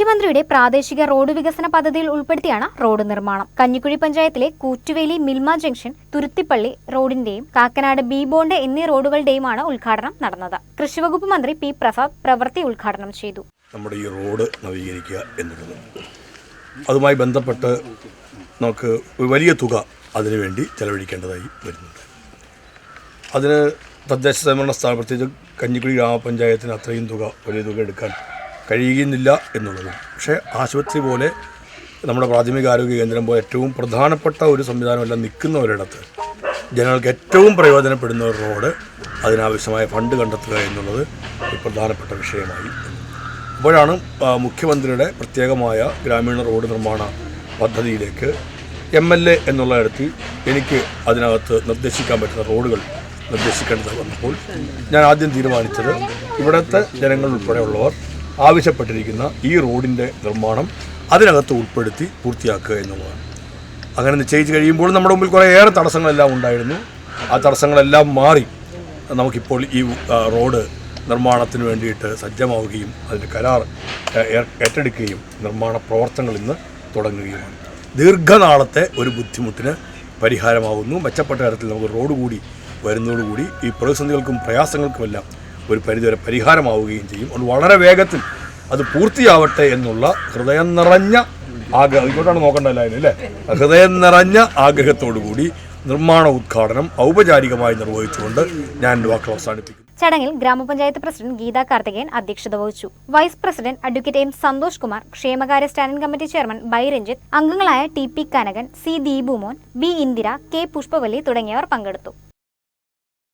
മുഖ്യമന്ത്രിയുടെ പ്രാദേശിക റോഡ് വികസന പദ്ധതിയിൽ ഉൾപ്പെടുത്തിയാണ് റോഡ് നിർമ്മാണം. കഞ്ഞിക്കുഴി പഞ്ചായത്തിലെ കൂറ്റുവേലി മിൽമ ജംഗ്ഷൻ തുരുത്തിപ്പള്ളി റോഡിന്റെയും കാക്കനാട് ബി ബോണ്ട് എന്നീ റോഡുകളുടെയുമാണ് ഉദ്ഘാടനം നടന്നത്. കൃഷിവകുപ്പ് മന്ത്രി പി പ്രസാദ് പ്രവൃത്തി ഉദ്ഘാടനം ചെയ്തു. നമ്മുടെ ഈ റോഡ് നവീകരിക്കുക എന്നുള്ളത്. അതുമായി ബന്ധപ്പെട്ട് നമുക്ക് വലിയ തുക അതിനുവേണ്ടി ചെലവഴിക്കേണ്ടതായി വരുന്നുണ്ട്. അതിന് തദ്ദേശ സ്വയംഭരണ സ്ഥാപനത്തിൽ കഞ്ഞിക്കുഴി ഗ്രാമപഞ്ചായത്തിന് അത്രയും തുക വലിയ തുക എടുക്കാൻ കഴിയുന്നില്ല എന്നുള്ളതും. പക്ഷേ ആശുപത്രി പോലെ നമ്മുടെ പ്രാഥമിക ആരോഗ്യ കേന്ദ്രം പോലെ ഏറ്റവും പ്രധാനപ്പെട്ട ഒരു സംവിധാനമെല്ലാം നിൽക്കുന്ന ഒരിടത്ത് ജനങ്ങൾക്ക് ഏറ്റവും പ്രയോജനപ്പെടുന്ന ഒരു റോഡ് അതിനാവശ്യമായ ഫണ്ട് കണ്ടെത്തുക എന്നുള്ളത് ഒരു പ്രധാനപ്പെട്ട വിഷയമായി. അപ്പോഴാണ് മുഖ്യമന്ത്രിയുടെ പ്രത്യേകമായ ഗ്രാമീണ റോഡ് നിർമ്മാണ പദ്ധതിയിലേക്ക് എം എൽ എ എന്നുള്ള ഇടത്തിൽ എനിക്ക് അതിനകത്ത് നിർദ്ദേശിക്കാൻ പറ്റുന്ന റോഡുകൾ നിർദ്ദേശിക്കേണ്ടത് വന്നപ്പോൾ ഞാൻ ആദ്യം തീരുമാനിച്ചത് ഇവിടുത്തെ ജനങ്ങൾ ഉൾപ്പെടെയുള്ളവർ ആവശ്യപ്പെട്ടിരിക്കുന്ന ഈ റോഡിന്റെ നിർമ്മാണം അതിനകത്ത് ഉൾപ്പെടുത്തി പൂർത്തിയാക്കുക എന്നുള്ളതാണ്. അങ്ങനെ നിശ്ചയിച്ച് കഴിയുമ്പോൾ നമ്മുടെ മുമ്പിൽ കുറേയേറെ തടസ്സങ്ങളെല്ലാം ഉണ്ടായിരുന്നു. ആ തടസ്സങ്ങളെല്ലാം മാറി നമുക്കിപ്പോൾ ഈ റോഡ് നിർമ്മാണത്തിന് വേണ്ടിയിട്ട് സജ്ജമാവുകയും അതിന്റെ കരാർ ഏറ്റെടുക്കുകയും നിർമ്മാണ പ്രവർത്തനങ്ങൾ ഇന്ന് തുടങ്ങുകയുമാണ്. ദീർഘനാളത്തെ ഒരു ബുദ്ധിമുട്ടിന് പരിഹാരമാവുന്നു. മെച്ചപ്പെട്ട തരത്തിൽ നമുക്ക് റോഡ് കൂടി വരുന്നതോടുകൂടി ഈ പ്രതിസന്ധികൾക്കും പ്രയാസങ്ങൾക്കുമെല്ലാം ഒരു പരിധിവരെ പരിഹാരമാവുകയും ചെയ്യും. അത് വളരെ വേഗത്തിൽ അത് പൂർത്തിയാവട്ടെ എന്നുള്ള ഹൃദയം നിറഞ്ഞ ആഗ്രഹം. ഇങ്ങോട്ടാണ് നോക്കേണ്ടത് അല്ലേ? ഹൃദയം നിറഞ്ഞ ആഗ്രഹത്തോടു കൂടി നിർമ്മാണ ഉദ്ഘാടനം ഔപചാരികമായി നിർവഹിച്ചുകൊണ്ട് ഞാൻ വാക്കുകൾ അവസാനിപ്പിക്കും ചടങ്ങിൽ ഗ്രാമപഞ്ചായത്ത് പ്രസിഡന്റ് ഗീതാ കാർത്തികേയൻ അധ്യക്ഷത വഹിച്ചു. Vice president advocate M Santhosh Kumar ക്ഷേമകാര്യ സ്റ്റാൻഡിംഗ് കമ്മിറ്റി ചെയർമാൻ ബൈ രഞ്ജിത്ത് അംഗങ്ങളായ T P Kanakan C Deepumon B Indira K Pushpavalli തുടങ്ങിയവർ പങ്കെടുത്തു.